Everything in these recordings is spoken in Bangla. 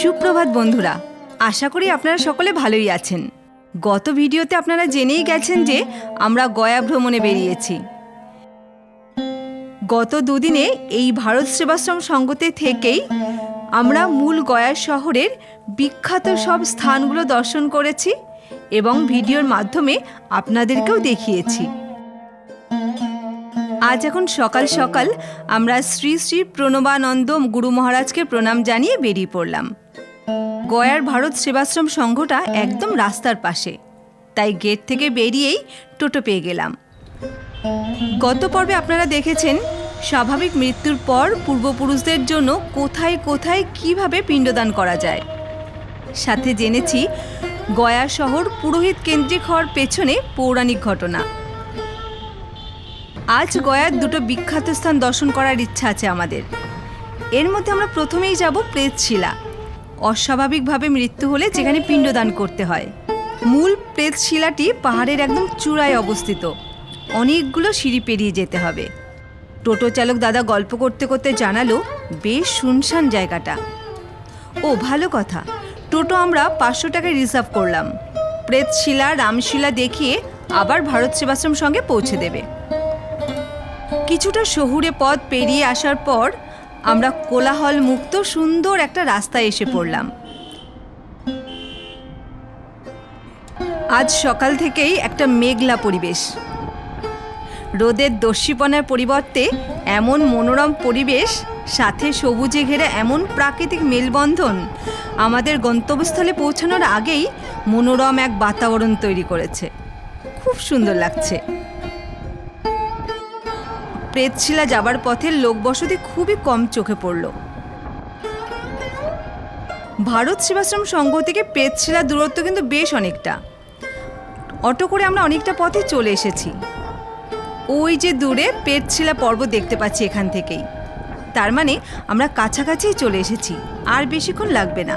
সুপ্রভাত বন্ধুরা, আশা করি আপনারা সকলে ভালোই আছেন। গত ভিডিওতে আপনারা জেনেই গেছেন যে আমরা গয়া ভ্রমণে বেরিয়েছি। গত দুদিনে এই ভারত সেবাশ্রম সঙ্গতে থেকেই আমরা মূল গয়া শহরের বিখ্যাত সব স্থানগুলো দর্শন করেছি এবং ভিডিওর মাধ্যমে আপনাদেরকেও দেখিয়েছি। আজ এখন সকাল সকাল আমরা শ্রী শ্রী প্রণবানন্দ গুরু মহারাজকে প্রণাম জানিয়ে বেরিয়ে পড়লাম। গয়ার ভারত সেবাশ্রম সংঘটা একদম রাস্তার পাশে। তাই গেট থেকে বেরিয়েই টোটো পেয়ে গেলাম। গত পর্বে আপনারা দেখেছেন স্বাভাবিক মৃত্যুর পর পূর্বপুরুষদের জন্য কোথায় কোথায় কীভাবে পিণ্ডদান করা যায়। সাথে জেনেছি গয়া শহর পুরোহিত কেন্দ্রিক হওয়ার পেছনে পৌরাণিক ঘটনা। আজ গয়ার দুটো বিখ্যাত স্থান দর্শন করার ইচ্ছা আছে আমাদের। এর মধ্যে আমরা প্রথমেই যাব প্রেতশিলা। অস্বাভাবিকভাবে মৃত্যু হলে যেখানে পিণ্ডদান করতে হয়। মূল প্রেতশিলাটি পাহাড়ের একদম চূড়ায় অবস্থিত। অনেকগুলো সিঁড়ি পেরিয়ে যেতে হবে। টোটো চালক দাদা গল্প করতে করতে জানালো, বেশ শুনশান জায়গাটা। ও, ভালো কথা। টোটো আমরা পাঁচশো টাকায় রিজার্ভ করলাম। প্রেতশিলা, রামশিলা দেখিয়ে আবার ভারত সেবাশ্রম সঙ্গে পৌঁছে দেবে। কিছুটা শহুরে পথ পেরিয়ে আসার পর আমরা কোলাহল মুক্ত সুন্দর একটা রাস্তায় এসে পড়লাম। আজ সকাল থেকেই একটা মেঘলা পরিবেশ। রোদের দস্যিপনার পরিবর্তে এমন মনোরম পরিবেশ, সাথে সবুজে ঘেরা এমন প্রাকৃতিক মেলবন্ধন আমাদের গন্তব্যস্থলে পৌঁছানোর আগেই মনোরম এক বাতাবরণ তৈরি করেছে। খুব সুন্দর লাগছে। প্রেতশিলা যাবার পথে লোকবসতি খুবই কম চোখে পড়ল। ভারত সেবাশ্রম সংঘ থেকে প্রেতশিলা দূরত্ব কিন্তু বেশ অনেকটা। অটো করে আমরা অনেকটা পথে চলে এসেছি। ওই যে দূরে পেটশিলা পর্বত দেখতে পাচ্ছি এখান থেকেই। তার মানে আমরা কাছাকাছিই চলে এসেছি, আর বেশিক্ষণ লাগবে না।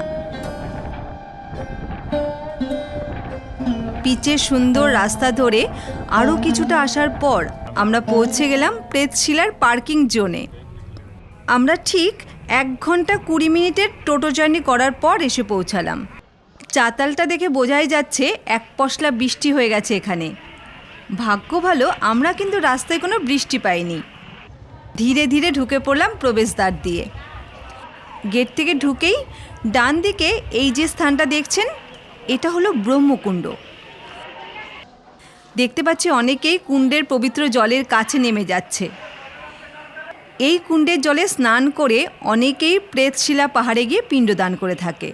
পিচের সুন্দর রাস্তা ধরে আরও কিছুটা আসার পর আমরা পৌঁছে গেলাম প্রেতশিলার পার্কিং জোনে। আমরা ঠিক এক ঘণ্টা কুড়ি মিনিটের টোটো জার্নি করার পর এসে পৌঁছালাম। চাতালটা দেখে বোঝাই যাচ্ছে এক পশলা বৃষ্টি হয়ে গেছে এখানে। ভাগ্য ভালো, আমরা কিন্তু রাস্তায় কোনো বৃষ্টি পাইনি। ধীরে ধীরে ঢুকে পড়লাম প্রবেশদ্বার দিয়ে। গেট থেকে ঢুকেই ডান দিকে এই যে স্থানটা দেখছেন, এটা হলো ব্রহ্মকুণ্ড। দেখতে পাচ্ছি অনেকেই কুণ্ডের পবিত্র জলের কাছে নেমে যাচ্ছে। এই কুণ্ডের জলে স্নান করে অনেকেই প্রেতশিলা পাহাড়ে গিয়ে পিণ্ডদান করে থাকে।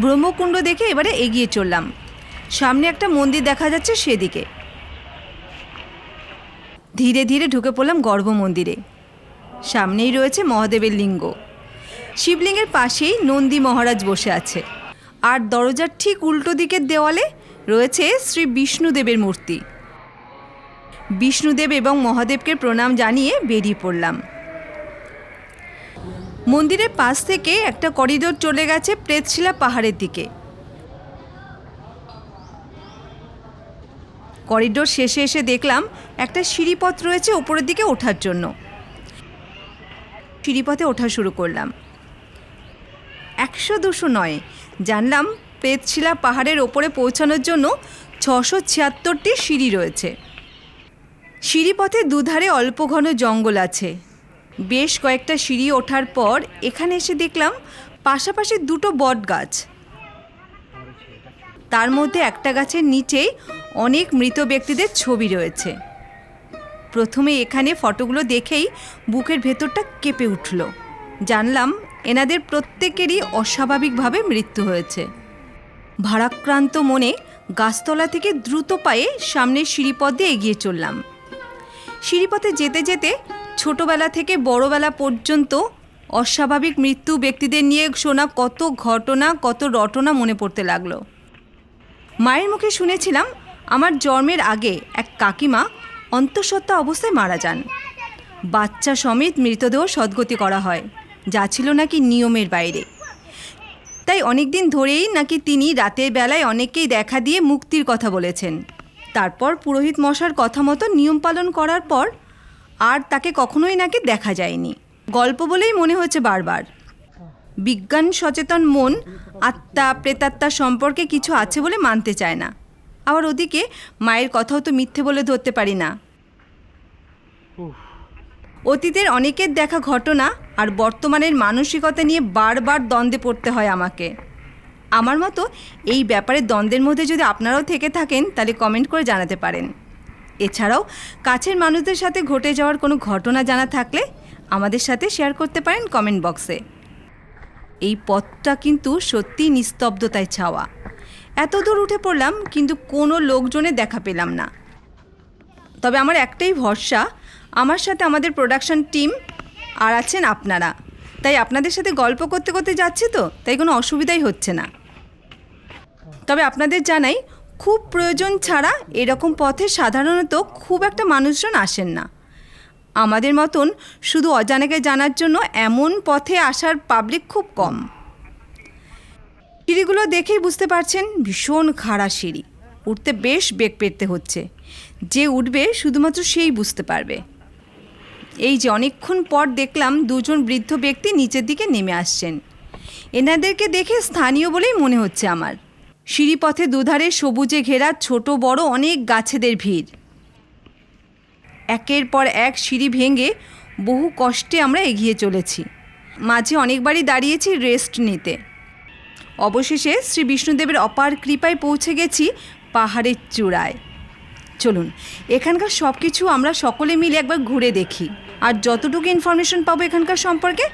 ব্রহ্মকুণ্ড দেখে এবারে এগিয়ে চললাম। সামনে একটা মন্দির দেখা যাচ্ছে সেদিকে। ধীরে ধীরে ঢুকে পড়লাম গর্ভ মন্দিরে। সামনেই রয়েছে মহাদেবের লিঙ্গ। শিবলিঙ্গের পাশেই নন্দী মহারাজ বসে আছে। আর দরজার ঠিক উল্টো দিকের দেওয়ালে রয়েছে শ্রী বিষ্ণুদেবের মূর্তি। বিষ্ণুদেব এবং মহাদেবকে প্রণাম জানিয়ে বেরিয়ে পড়লাম। মন্দিরের পাশ থেকে একটা করিডোর চলে গেছে প্রেতশিলা পাহাড়ের দিকে। করিডোর শেষে এসে দেখলাম একটা সিঁড়িপথ রয়েছে ওপরের দিকে ওঠার জন্য। সিঁড়িপথে ওঠা শুরু করলাম। একশো দুশো নয় জানলাম পেতশিলা পাহাড়ের ওপরে পৌঁছানোর জন্য ছশো ছিয়াত্তরটি সিঁড়ি রয়েছে। সিঁড়িপথে দুধারে অল্প ঘন জঙ্গল আছে। বেশ কয়েকটা সিঁড়ি ওঠার পর এখানে এসে দেখলাম পাশাপাশি দুটো বট গাছ তার মধ্যে একটা গাছের নিচেই অনেক মৃত ব্যক্তিদের ছবি রয়েছে। প্রথমে এখানে ফটোগুলো দেখেই বুকের ভেতরটা কেঁপে উঠল। জানলাম এনাদের প্রত্যেকেরই অস্বাভাবিকভাবে মৃত্যু হয়েছে। ভারাক্রান্ত মনে গাছতলা থেকে দ্রুত পায়ে সামনের সিঁড়িপথ দিয়ে এগিয়ে চললাম। সিঁড়িপথে যেতে যেতে ছোটবেলা থেকে বড়বেলা পর্যন্ত অস্বাভাবিক মৃত্যু ব্যক্তিদের নিয়ে শোনা কত ঘটনা, কত রটনা মনে পড়তে লাগল। মায়ের মুখে শুনেছিলাম, আমার জন্মের আগে এক কাকিমা অন্তঃসত্ত্বা অবস্থায় মারা যান। বাচ্চা সমেত মৃতদেহ সদ্গতি করা হয়। যা ছিল নাকি নিয়মের বাইরে। তাই অনেক দিন ধরেই নাকি তিনি রাতের বেলায় অনেককেই দেখা দিয়ে মুক্তির কথা বলেছেন। তারপর পুরোহিত মশার কথা মতো নিয়ম পালন করার পর আর তাকে কখনোই নাকি দেখা যায়নি। গল্প বলেই মনে হচ্ছে বারবার। বিজ্ঞান সচেতন মন আত্মা প্রেতাত্মা সম্পর্কে কিছু আছে বলে মানতে চায় না। আবার ওদিকে মায়ের কথাও তো মিথ্যে বলে ধরতে পারি না। অতীতের অনেকের দেখা ঘটনা আর বর্তমানের মানসিকতা নিয়ে বারবার দ্বন্দ্বে পড়তে হয় আমাকে। আমার মতো এই ব্যাপারে দ্বন্দ্বের মধ্যে যদি আপনারাও থেকে থাকেন, তাহলে কমেন্ট করে জানাতে পারেন। এছাড়াও, কাছের মানুষদের সাথে ঘটে যাওয়ার কোনো ঘটনা জানা থাকলে আমাদের সাথে শেয়ার করতে পারেন কমেন্ট বক্সে এই পথটা কিন্তু সত্যিই নিস্তব্ধতায় ছাওয়া। এত দূর উঠে পড়লাম, কিন্তু কোনো লোকজনের দেখা পেলাম না। তবে আমার একটাই ভরসা, আমার সাথে আমাদের প্রোডাকশন টিম আর আছেন আপনারা। তাই আপনাদের সাথে গল্প করতে করতে যাচ্ছি তো, তাই কোনো অসুবিধাই হচ্ছে না। তবে আপনাদের জানাই, খুব প্রয়োজন ছাড়া এরকম পথে সাধারণত খুব একটা মানুষজন আসেন না। আমাদের মতন শুধু অজানাকে জানার জন্য এমন পথে আসার পাবলিক খুব কম। সিঁড়িগুলো দেখেই বুঝতে পারছেন ভীষণ খাড়া সিঁড়ি। উঠতে বেশ বেগ পেতে হচ্ছে। যে উঠবে শুধুমাত্র সেই বুঝতে পারবে। এই যে অনেকক্ষণ পর দেখলাম দুজন বৃদ্ধ ব্যক্তি নিচের দিকে নেমে আসছেন। এনাদেরকে দেখে স্থানীয় বলেই মনে হচ্ছে আমার। সিঁড়িপথে দুধারে সবুজে ঘেরা ছোট বড় অনেক গাছেদের ভিড়। একের পর এক সিঁড়ি ভেঙে বহু কষ্টে আমরা এগিয়ে চলেছি। মাঝে অনেকবারই দাঁড়িয়েছি রেস্ট নিতে। অবশেষে শ্রী বিষ্ণুদেবের অপার কৃপায় পৌঁছে গেছি পাহাড়ের চূড়ায়। চলুন, এখানকার সব কিছু আমরা সকলে মিলে একবার ঘুরে দেখি। আর যতটুকু ইনফরমেশন পাবো এখানকার সম্পর্কে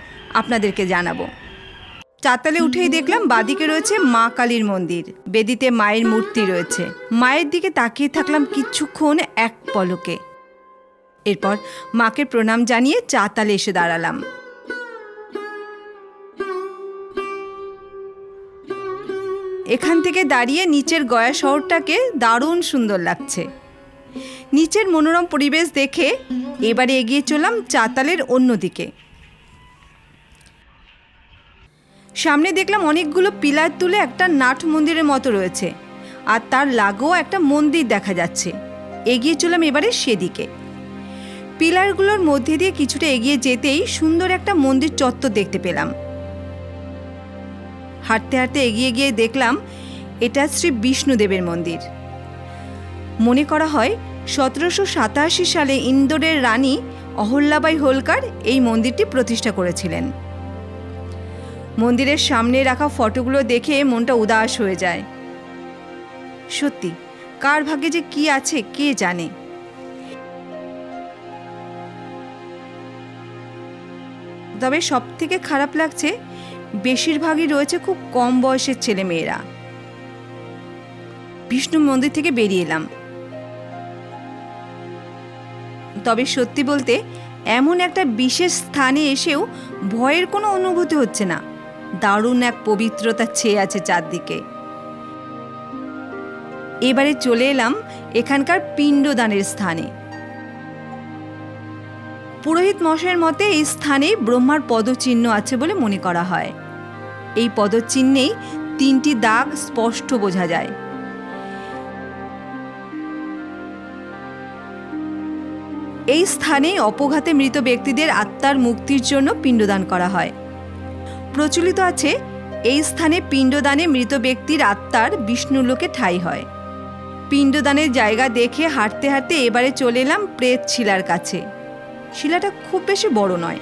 আপনাদেরকে জানাব। চাতালে উঠেই দেখলাম বাদিকে রয়েছে মা কালীর মন্দির। বেদিতে মায়ের মূর্তি রয়েছে। মায়ের দিকে তাকিয়ে থাকলাম কিছুক্ষণ এক পলকে। এরপর মাকে প্রণাম জানিয়ে চাতালে এসে দাঁড়ালাম। এখান থেকে দাঁড়িয়ে নিচের গয়া শহরটাকে দারুণ সুন্দর লাগছে। নিচের মনোরম পরিবেশ দেখে এবারে এগিয়ে চললাম চাতালের অন্যদিকে। সামনে দেখলাম অনেকগুলো পিলার তুলে একটা নাট মন্দিরের মতো রয়েছে, আর তার লাগোও একটা মন্দির দেখা যাচ্ছে। এগিয়ে চললাম এবারে সেদিকে। পিলারগুলোর মধ্যে দিয়ে কিছুটা এগিয়ে যেতেই সুন্দর একটা মন্দির চত্বর দেখতে পেলাম। হাঁটতে হাঁটতে এগিয়ে গিয়ে দেখলাম এটা শ্রী বিষ্ণুদেবের মন্দির। মনে করা হয় সতেরোশো সাতাশি সালে ইন্দোরের রানী অহল্যাবাই হোলকার এই মন্দিরটি প্রতিষ্ঠা করেছিলেন। মন্দিরের সামনে রাখা ফটোগুলো দেখে মনটা উদাস হয়ে যায়। সত্যি, কার ভাগ্যে যে কি আছে কে জানে? তবে সব থেকে খারাপ লাগছে, বেশিরভাগই রয়েছে খুব কম বয়সের ছেলে মেয়েরা বিষ্ণু মন্দির থেকে বেরিয়ে এলাম। তবে সত্যি বলতে, এমন একটা বিশেষ স্থানে এসেও ভয়ের কোনো অনুভূতি হচ্ছে না। দারুণ এক পবিত্রতা ছেয়ে আছে চারদিকে। এবারে চলে এলাম এখানকার পিণ্ডদানের স্থানে। পুরোহিত মশাইয়ের মতে, এই স্থানে ব্রহ্মার পদচিহ্ন আছে বলে মনে করা হয়। এই পদচিহ্নেই তিনটি দাগ স্পষ্ট বোঝা যায়। এই স্থানেই অপঘাতে মৃত ব্যক্তিদের আত্মার মুক্তির জন্য পিণ্ডদান করা হয়। প্রচলিত আছে, এই স্থানে পিণ্ডদানে মৃত ব্যক্তির আত্মার বিষ্ণুলোকে ঠাঁই হয়। পিণ্ডদানের জায়গা দেখে হাঁটতে হাঁটতে এবারে চলে এলাম প্রেত শিলার কাছে। শিলাটা খুব বেশি বড় নয়।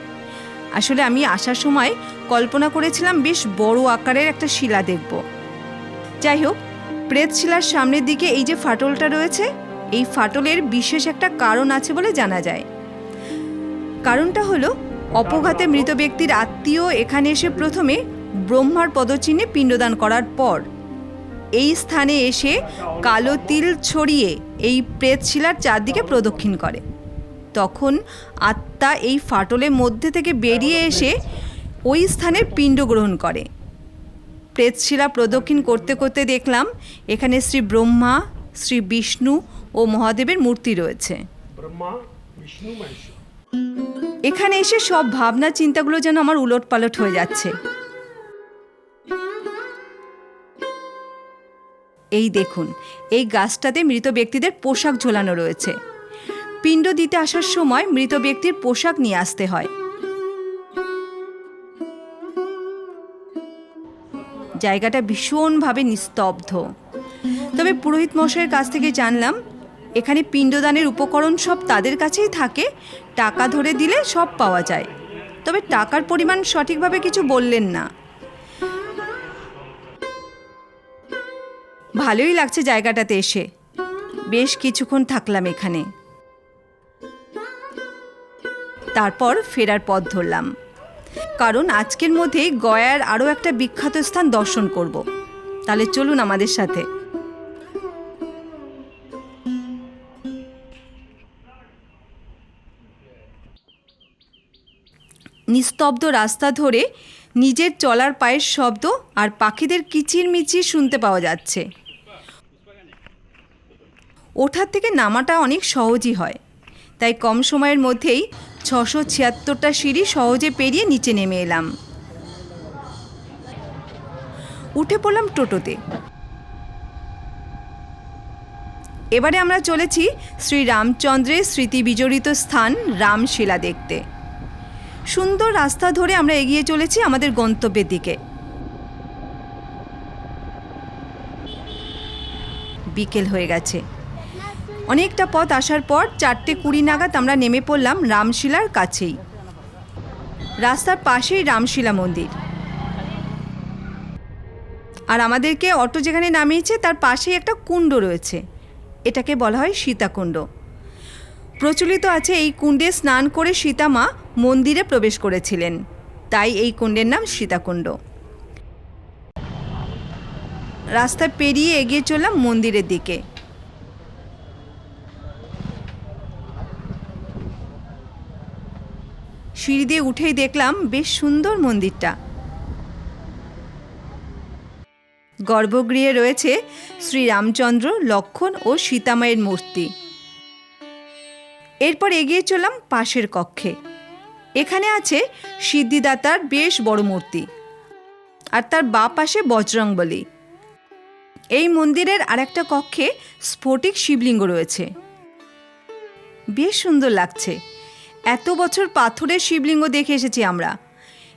আসলে আমি আসার সময় কল্পনা করেছিলাম বেশ বড় আকারের একটা শিলা দেখব। যাই হোক, প্রেত শিলার সামনের দিকে এই যে ফাটলটা রয়েছে এই ফাটলের বিশেষ একটা কারণ আছে বলে জানা যায়। কারণটা হলো, অপঘাতে মৃত ব্যক্তির আত্মীয় এখানে এসে প্রথমে ব্রহ্মার পদচিহ্নে পিণ্ডদান করার পর, এই স্থানে এসে কালো তিল ছড়িয়ে এই প্রেতশিলার চারদিকে প্রদক্ষিণ করে। তখন আত্মা এই ফাটলের মধ্যে থেকে বেরিয়ে এসে ওই স্থানে পিণ্ড গ্রহণ করে। প্রেতশিলা প্রদক্ষিণ করতে করতে দেখলাম, এখানে শ্রী ব্রহ্মা, শ্রী বিষ্ণু ও মহাদেবের মূর্তি রয়েছে। এখানে এসে সব ভাবনা চিন্তাগুলো যেন আমার উলট পালট হয়ে যাচ্ছে। এই দেখুন এই গাছটাতে মৃত ব্যক্তিদের পোশাক ঝোলানো রয়েছে। পিণ্ড দিতে আসার সময় মৃত ব্যক্তির পোশাক নিয়ে আসতে হয়। জায়গাটা ভীষণভাবে নিস্তব্ধ। তবে পুরোহিত মশাইয়ের কাছ থেকে জানলাম এখানে পিণ্ডদানের উপকরণ সব তাদের কাছেই থাকে, টাকা ধরে দিলে সব পাওয়া যায়। তবে টাকার পরিমাণ সঠিকভাবে কিছু বললেন না। ভালোই লাগছে জায়গাটাতে এসে। বেশ কিছুক্ষণ থাকলাম এখানে। তারপর ফেরার পথ ধরলাম। কারণ আজকের মধ্যেই গয়ার আরও একটা বিখ্যাত স্থান দর্শন করব। তাহলে চলুন আমাদের সাথে। নিস্তব্ধ রাস্তা ধরে নিজের চলার পায়ের শব্দ আর পাখিদের কিচির মিচির শুনতে পাওয়া যাচ্ছে। ওঠার থেকে নামাটা অনেক সহজই হয়। তাই কম সময়ের মধ্যেই ছশো ছিয়াত্তরটা সিঁড়ি সহজে পেরিয়ে নিচে নেমে এলাম। উঠে পড়লাম টোটোতে। এবারে আমরা চলেছি শ্রী রামচন্দ্রের স্মৃতি বিজড়িত স্থান রামশিলা দেখতে। সুন্দর রাস্তা ধরে আমরা এগিয়ে চলেছি আমাদের গন্তব্যের দিকে। বিকেল হয়ে গেছে। অনেকটা পথ আসার পর চারটে কুড়ি নাগাদ আমরা নেমে পড়লাম রামশিলার কাছেই। রাস্তার পাশেই রামশিলা মন্দির। আর আমাদেরকে অটো যেখানে নামিয়েছে তার পাশেই একটা কুণ্ড রয়েছে। এটাকে বলা হয় সীতাকুণ্ড। প্রচলিত আছে এই কুণ্ডে স্নান করে সীতামা মন্দিরে প্রবেশ করেছিলেন। তাই এই কুণ্ডের নাম সীতাকুণ্ড। রাস্তা পেরিয়ে এগিয়ে চললাম মন্দিরের দিকে। সিঁড়ি দিয়ে উঠেই দেখলাম বেশ সুন্দর মন্দিরটা। গর্ভগৃহে রয়েছে শ্রী রামচন্দ্র লক্ষণ ও সীতামায়ের মূর্তি। এরপর এগিয়ে চললাম পাশের কক্ষে। এখানে আছে সিদ্ধিদাতার বেশ বড় মূর্তি আর তার বা পাশে বজরংবলী। এই মন্দিরের আরেকটা কক্ষে স্ফটিক শিবলিঙ্গ রয়েছে। বেশ সুন্দর লাগছে। এত বছর পাথরের শিবলিঙ্গ দেখে এসেছি আমরা।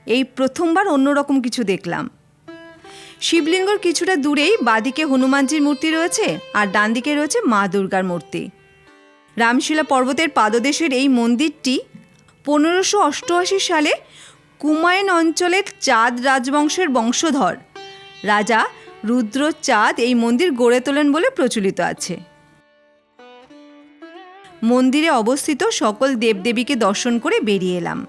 এই প্রথমবার অন্যরকম কিছু দেখলাম। শিবলিঙ্গর কিছুটা দূরেই বাদিকে হনুমানজির মূর্তি রয়েছে আর ডান দিকে রয়েছে মা দুর্গার মূর্তি। রামশিলা পর্বতের পাদদেশের এই মন্দিরটি পনেরোশো অষ্টআশি সালে কুমায়ুন অঞ্চলের চাঁদ রাজবংশের বংশধর। রাজা রুদ্র চাঁদ এই মন্দির গড়ে তোলেন বলে প্রচলিত আছে। মন্দিরে অবস্থিত সকল দেবদেবীকে দর্শন করে বেরিয়ে এলাম।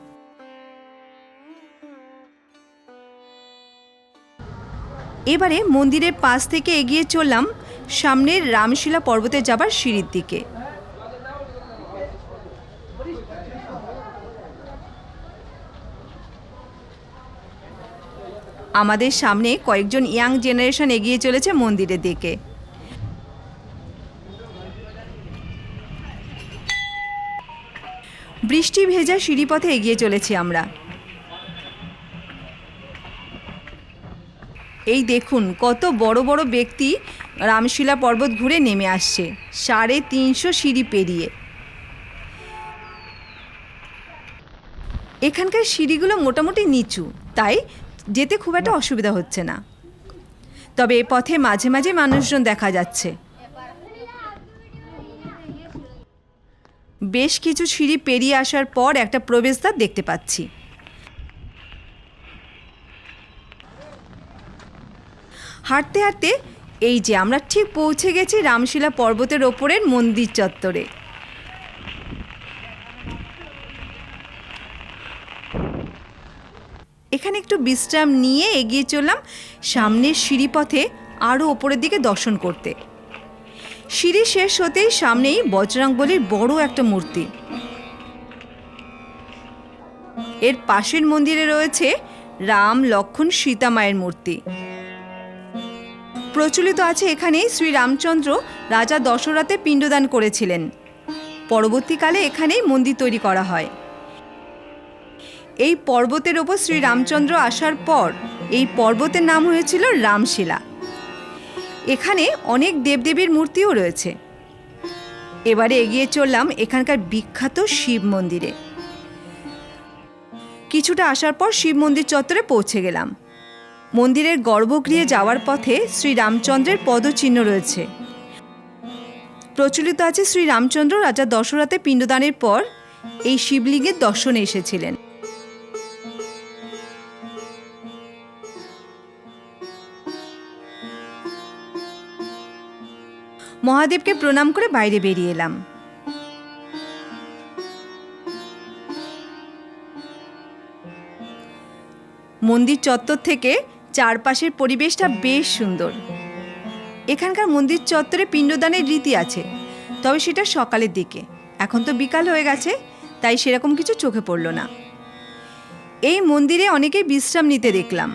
এবারে মন্দিরের পাশ থেকে এগিয়ে চললাম সামনের রামশিলা পর্বতে যাবার সিঁড়ির দিকে। আমাদের সামনে কয়েকজন ইয়াং জেনারেশন এগিয়ে চলেছে মন্দিরের দিকে। বৃষ্টি ভেজা সিঁড়িপথে এগিয়ে চলেছি আমরা। এই দেখুন, কত বড় বড় ব্যক্তি রামশিলা পর্বত ঘুরে নেমে আসছে। সাড়ে তিনশো সিঁড়ি পেরিয়ে। এখানকার সিঁড়িগুলো মোটামুটি নিচু, তাই যেতে খুব একটা অসুবিধা হচ্ছে না। তবে এ পথে মাঝে মাঝে মানুষজন দেখা যাচ্ছে। বেশ কিছু সিঁড়ি পেরিয়ে আসার পর একটা প্রবেশদ্বার দেখতে পাচ্ছি। হাঁটতে হাঁটতে এই যে আমরা ঠিক পৌঁছে গেছি রামশিলা পর্বতের ওপরের মন্দির চত্বরে। এখানে একটু বিশ্রাম নিয়ে এগিয়ে চললাম সামনের সিঁড়িপথে আরও ওপরের দিকে দর্শন করতে। সিঁড়ি শেষ হতেই সামনেই বজরাংবলির বড় একটা মূর্তি। এর পাশের মন্দিরে রয়েছে রাম লক্ষণ সীতা মায়ের মূর্তি। প্রচলিত আছে এখানেই শ্রী রামচন্দ্র রাজা দশরথে পিণ্ডদান করেছিলেন। পরবর্তীকালে এখানেই মন্দির তৈরি করা হয়। এই পর্বতের ওপর শ্রী রামচন্দ্র আসার পর এই পর্বতের নাম হয়েছিল রামশিলা। এখানে অনেক দেবদেবীর মূর্তিও রয়েছে। এবারে এগিয়ে চললাম এখানকার বিখ্যাত শিব মন্দিরে। কিছুটা আসার পর শিব মন্দির চত্বরে পৌঁছে গেলাম। মন্দিরের গর্ভগৃহে যাওয়ার পথে শ্রী রামচন্দ্রের পদচিহ্ন রয়েছে। প্রচলিত আছে শ্রী রামচন্দ্র রাজা দশরথে পিণ্ডদানের পর এই শিবলিঙ্গের দর্শনে এসেছিলেন। মহাদেবকে প্রণাম করে বাইরে বেরিয়ে এলাম। মন্দির চত্বর থেকে চারপাশের পরিবেশটা বেশ সুন্দর। এখানকার মন্দির চত্বরে পিণ্ডদানের রীতি আছে, তবে সেটা সকালের দিকে। এখন তো বিকাল হয়ে গেছে, তাই সেরকম কিছু চোখে পড়ল না। এই মন্দিরে অনেকেই বিশ্রাম নিতে দেখলাম।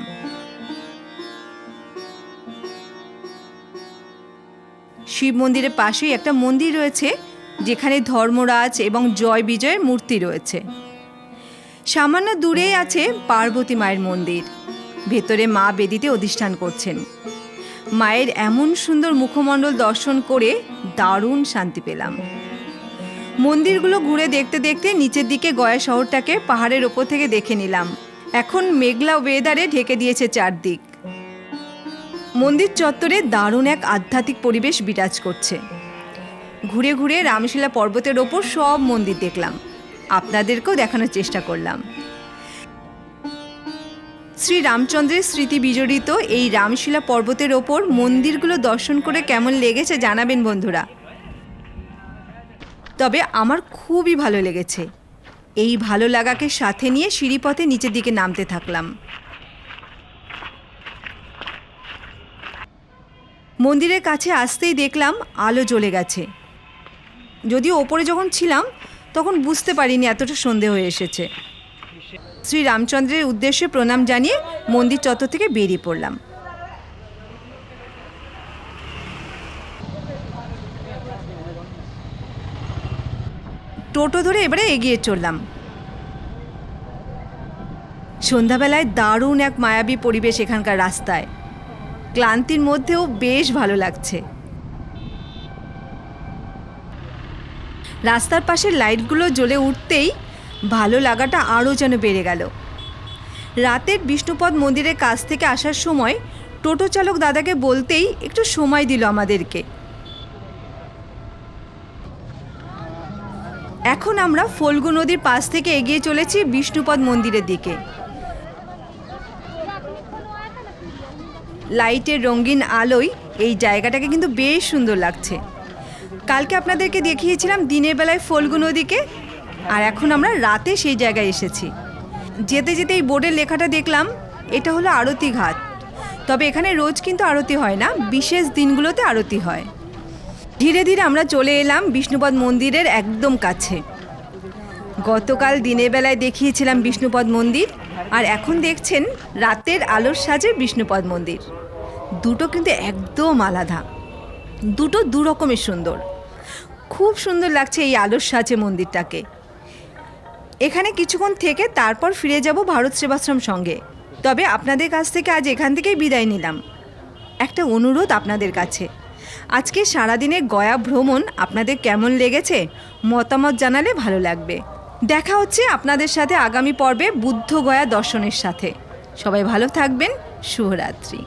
শিব মন্দিরের পাশেই একটা মন্দির রয়েছে, যেখানে ধর্মরাজ এবং জয় বিজয়ের মূর্তি রয়েছে। সামান্য দূরেই আছে পার্বতী মায়ের মন্দির। ভেতরে মা বেদিতে অধিষ্ঠান করছেন। মায়ের এমন সুন্দর মুখমণ্ডল দর্শন করে দারুণ শান্তি পেলাম। মন্দিরগুলো ঘুরে দেখতে দেখতে নিচের দিকে গয়া শহরটাকে পাহাড়ের ওপর থেকে দেখে নিলাম। এখন মেঘলা ওয়েদারে ঢেকে দিয়েছে চারদিক। মন্দির চত্বরে দারুণ এক আধ্যাত্মিক পরিবেশ বিরাজ করছে। ঘুরে ঘুরে রামশিলা পর্বতের ওপর সব মন্দির দেখলাম। আপনাদেরকেও দেখানোর চেষ্টা করলাম। শ্রী রামচন্দ্রের স্মৃতি বিজড়িত এই রামশিলা পর্বতের ওপর মন্দিরগুলো দর্শন করে কেমন লেগেছে জানাবেন বন্ধুরা। তবে আমার খুবই ভালো লেগেছে। এই ভালো লাগাকে সাথে নিয়ে সিঁড়িপথে নিচের দিকে নামতে থাকলাম। মন্দিরের কাছে আসতেই দেখলাম আলো জ্বলে গেছে। যদিও ওপরে যখন ছিলাম, তখন বুঝতে পারিনি এতটা সন্ধে হয়ে এসেছে। শ্রী রামচন্দ্রের উদ্দেশ্যে প্রণাম জানিয়ে মন্দির চত্বর থেকে বেরিয়ে পড়লাম। টোটো ধরে এবারে এগিয়ে চললাম। সন্ধ্যাবেলায় দারুণ এক মায়াবী পরিবেশ এখানকার রাস্তায়। ক্লান্তির মধ্যেও বেশ ভালো লাগছে। রাস্তার পাশের লাইটগুলো জ্বলে উঠতেই ভালো লাগাটা আরও যেন বেড়ে গেল। রাতের বিষ্ণুপদ মন্দিরের কাছ থেকে আসার সময় টোটো চালক দাদাকে বলতেই একটু সময় দিল আমাদেরকে। এখন আমরা ফল্গু নদীর পাশ থেকে এগিয়ে চলেছি বিষ্ণুপদ মন্দিরের দিকে। লাইটের রঙিন আলোয় এই জায়গাটাকে কিন্তু বেশ সুন্দর লাগছে। কালকে আপনাদেরকে দেখিয়েছিলাম দিনের বেলায় ফল্গু নদীকে, আর এখন আমরা রাতে সেই জায়গায় এসেছি। যেতে যেতে এই বোর্ডের লেখাটা দেখলাম, এটা হলো আরতি ঘাট। তবে এখানে রোজ কিন্তু আরতি হয় না, বিশেষ দিনগুলোতে আরতি হয়। ধীরে ধীরে আমরা চলে এলাম বিষ্ণুপদ মন্দিরের একদম কাছে। গতকাল দিনের বেলায় দেখিয়েছিলাম বিষ্ণুপদ মন্দির, আর এখন দেখছেন রাতের আলোর সাজে বিষ্ণুপদ মন্দির। দুটো কিন্তু একদম আলাদা। দুটো দু রকমের সুন্দর। খুব সুন্দর লাগছে এই আলোর সাজে মন্দিরটাকে। এখানে কিছুক্ষণ থেকে তারপর ফিরে যাব ভারত সেবাশ্রম সঙ্গে। তবে আপনাদের কাছ থেকে আজ এখান থেকেই বিদায় নিলাম। একটা অনুরোধ আপনাদের কাছে। আজকে সারাদিনের গয়া ভ্রমণ আপনাদের কেমন লেগেছে মতামত জানালে ভালো লাগবে। দেখা হচ্ছে আপনাদের সাথে আগামী পর্বে বুদ্ধ গয়া দর্শনের সাথে। সবাই ভালো থাকবেন। শুভরাত্রি।